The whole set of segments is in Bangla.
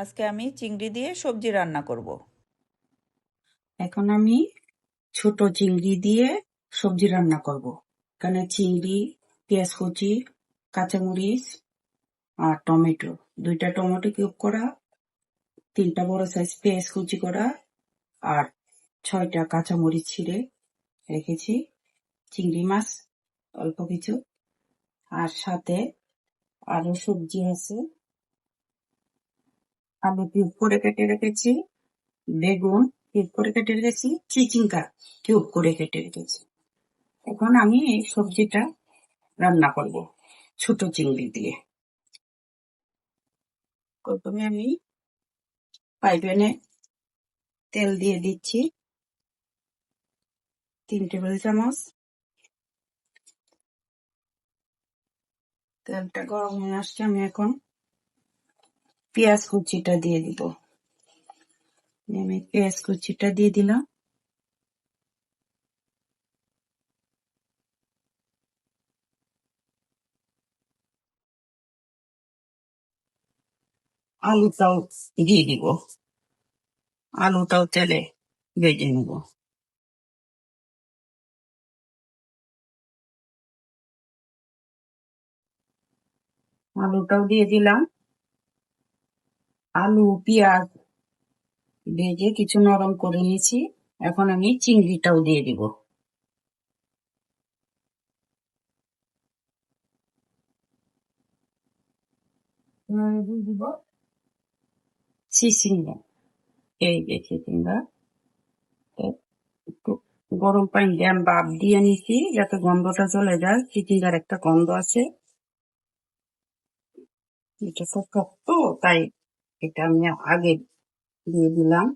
আজকে আমি চিংড়ি দিয়ে সবজি রান্না করব। এখন আমি ছোট চিংড়ি দিয়ে সবজি রান্না করব। এখানে চিংড়ি পেঁয়াজ কুচি কাঁচামরিচ আর টমেটো দুইটা টমেটো কিউব করা, তিনটা বড় সাইজ পেঁয়াজ কুচি করা আর ছয়টা কাঁচামরিচ ছিঁড়ে রেখেছি চিংড়ি মাছ, অল্প কিছু আর সাথে আরও সবজি আছে আলু কিউব করে কেটে রেখেছি। বেগুন কিউব করে কেটে রেখেছি। চিচিঙ্গা কিউব করে কেটে রেখেছি। এখন আমি এই সবজিটা রান্না করব ছোট চিংড়ি দিয়ে। প্রথমে আমি পাইপেনে তেল দিয়ে দিচ্ছি। তিন টেবিল চামচ। তেলটা গরম হয়ে আসছে আমি এখন পেঁয়াজ কুচিটা দিয়ে দিব। আমি পেঁয়াজ কুচিটা দিয়ে দিলাম। আলুটাও দিয়ে দিব। আলুটাও তেলে ভেজে নেব। আলুটাও দিয়ে দিলাম। আলু, পেঁয়াজ ভেজে কিছু নরম করে নিয়েছি। এখন আমি চিংড়িটাও দিয়ে দিব। দিব চিচিঙ্গা এই যে চিচিঙ্গা একটু গরম পানি দিয়ে বাপ দিয়ে নিছি যাতে গন্ধটা চলে যায়। চিচিঙ্গার একটা গন্ধ আছে। এটা তো শক্ত তাই এটা আমি আগে দিয়ে দিলাম।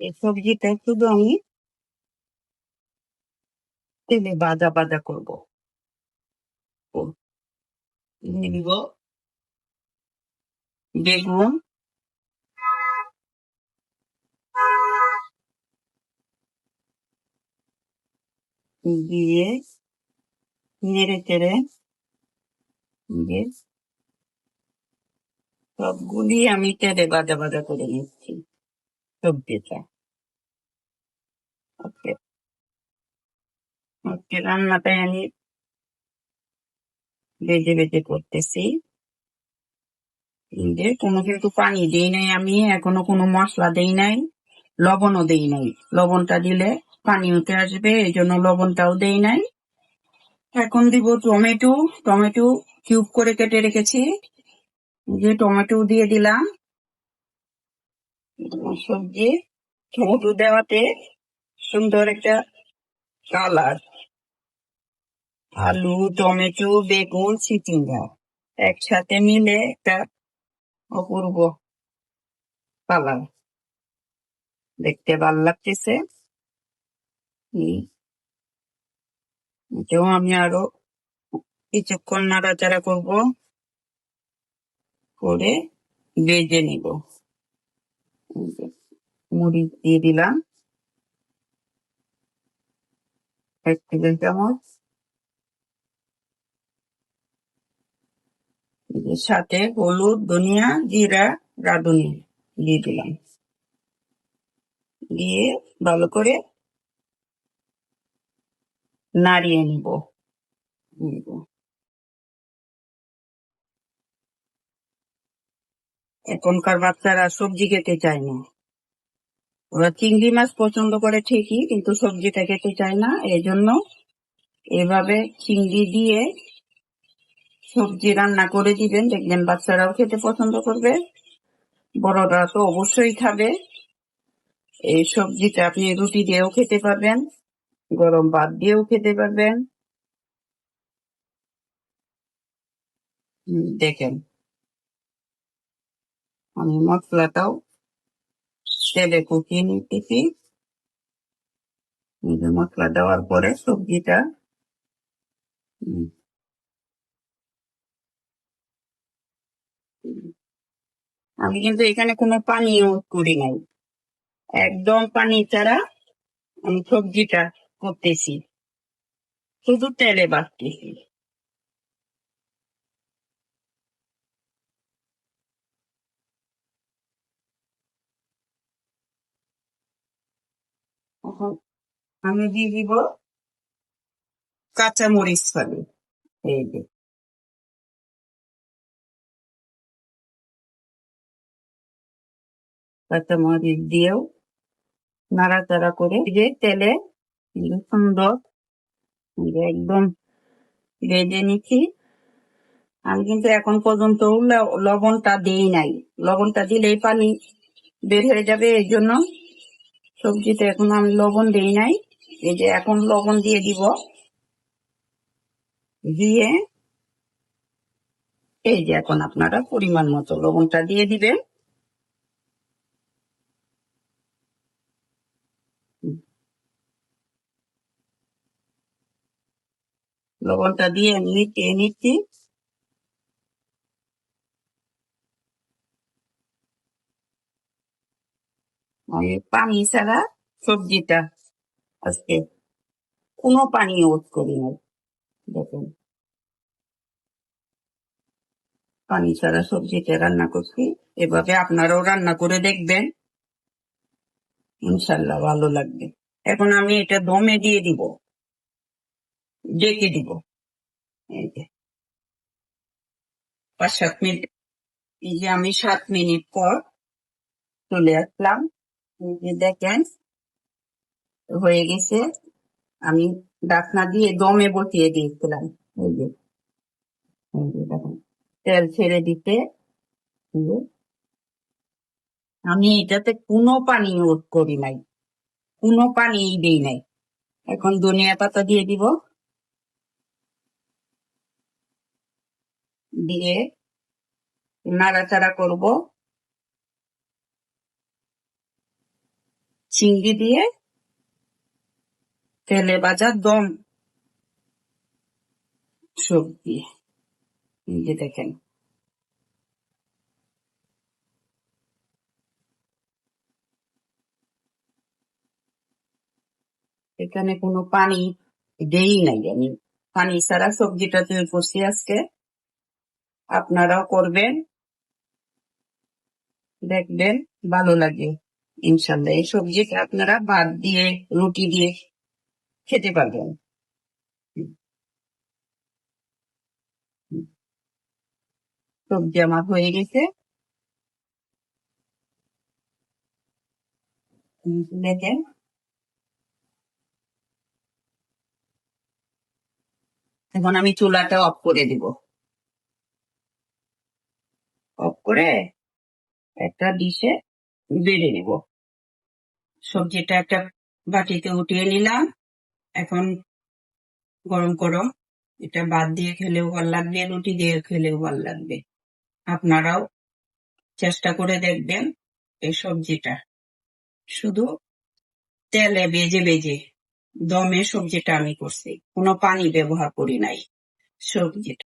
এই সবজিটা শুধু আমি তেলে বাজা বাজা করব। দিব বেগুন। দিয়ে নেড়ে চেড়ে সবগুলি আমি তেলে বাজা বাজা করে নিচ্ছি। সবজিটা। ওকে। ওকে রান্নাটাই আমি বেজে বেজে করতেছি। যে কোনো কিন্তু পানি দেই নাই আমি এখনও কোনো মশলা দেই নাই লবণও দেই নাই। লবণটা দিলে পানি উঠে আসবে এই জন্য লবণটাও দেই নাই। এখন দিব টমেটো টমেটো কিউব করে কেটে রেখেছি। যে টমেটো দিয়ে দিলাম। সবজি, টমেটো দেওয়াতে সুন্দর একটা কালার আলু, টমেটো, বেগুন চিচিঙ্গা একসাথে মিলে একটা অপূর্ব কালার দেখতে ভালো লাগতেছে। এটাও আমি আরও কিছুক্ষণ নাড়াচাড়া করব, করে বেজে নিব। মরিচ দিয়ে দিলাম। এক টেবিল চামচ। সাথে হলুদ, ধনিয়া, জিরা রাঁধুনি দিয়ে দিলাম। দিয়ে ভালো করে নাড়িয়ে নিব নিব। এখনকার বাচ্চারা সবজি খেতে চায় না। ওরা চিংড়ি মাছ পছন্দ করে ঠিকই, কিন্তু সবজিটা খেতে চায় না। এই জন্য এভাবে চিংড়ি দিয়ে সবজি রান্না করে দিবেন। দেখবেন বাচ্চারাও খেতে পছন্দ করবে। বড়রা তো অবশ্যই খাবে। এই সবজিটা আপনি রুটি দিয়েও খেতে পারবেন। গরম ভাত দিয়েও খেতে পারবেন। দেখেন। আমি মশলাটাও তেলে কুকিয়ে নিতেছি। মশলা দেওয়ার পরে সবজিটা আমি কিন্তু এখানে কোনো পানি ইউজ করি নাই। একদম পানি ছাড়া আমি সবজিটা করতেছি শুধু তেলে বাড়তেছি আমি দিয়ে দিব কাঁচা মরিচ ফালি এই যে কাঁচা মরিচ দিয়েও নাড়াচাড়া করে যে তেলে সুন্দর একদম ভেজে নিচ্ছি। আমি কিন্তু এখন পর্যন্ত লবণটা দিই নাই। লবণটা দিলেই পানি বের হয়ে যাবে এই জন্য। সবজিতে এখন আমি লবণ দিই নাই। এই যে এখন লবণ দিয়ে দিব। দিয়ে এই যে এখন আপনারা পরিমাণ মতো লবণটা দিয়ে দিবেন। লবণটা দিয়ে নিতে নিচ্ছি আমি পানি ছাড়া সবজিটা আজকে কোনো পানি ইউজ করি না দেখুন পানি ছাড়া সবজিটা রান্না করছি এভাবে আপনারাও রান্না করে দেখবেন ইনশাল্লাহ ভালো লাগবে এখন আমি এটা দমে দিয়ে দিব ডেকে দিব। পাঁচ, সাত মিনিট। এই যে আমি সাত মিনিট পর চলে আসলাম। দেখেন, হয়ে গেছে। আমি ডাকনা দিয়ে দমে বসিয়ে দিয়েছিলাম। এই যে। তেল ছেড়ে দিতে। আমি এটাতে কোনো পানি ইউজ করি নাই। কোনো পানি দিই নাই। এখন ধনিয়া পাতা দিয়ে দিব। দিয়ে নাড়াচাড়া করব। চিংড়ি দিয়ে তেলে ভাজা দম। সবজি যে দেখেন। এখানে কোনো পানি দেই নাই আমি। পানি ছাড়া সবজিটা তৈরি করছি আজকে। আপনারাও করবেন। দেখবেন, ভালো লাগে। ইনশাল্লাহ, এই সবজিটা আপনারা ভাত দিয়ে, রুটি দিয়ে খেতে পারবেন। সবজি আমার হয়ে গেছে। দেখেন। এখন আমি চুলাটা অফ করে দিব অফ করে একটা ডিশে বেড়ে নিব। সবজিটা একটা বাটিতে উঠিয়ে নিলাম। এখন গরম গরম এটা ভাত দিয়ে খেলেও ভালো লাগবে, রুটি দিয়ে খেলেও ভালো লাগবে। আপনারাও চেষ্টা করে দেখবেন এই সবজিটা। শুধু তেলে বেজে বেজে দমে সবজিটা আমি করছি। কোনো পানি ব্যবহার করি নাই সবজিটা।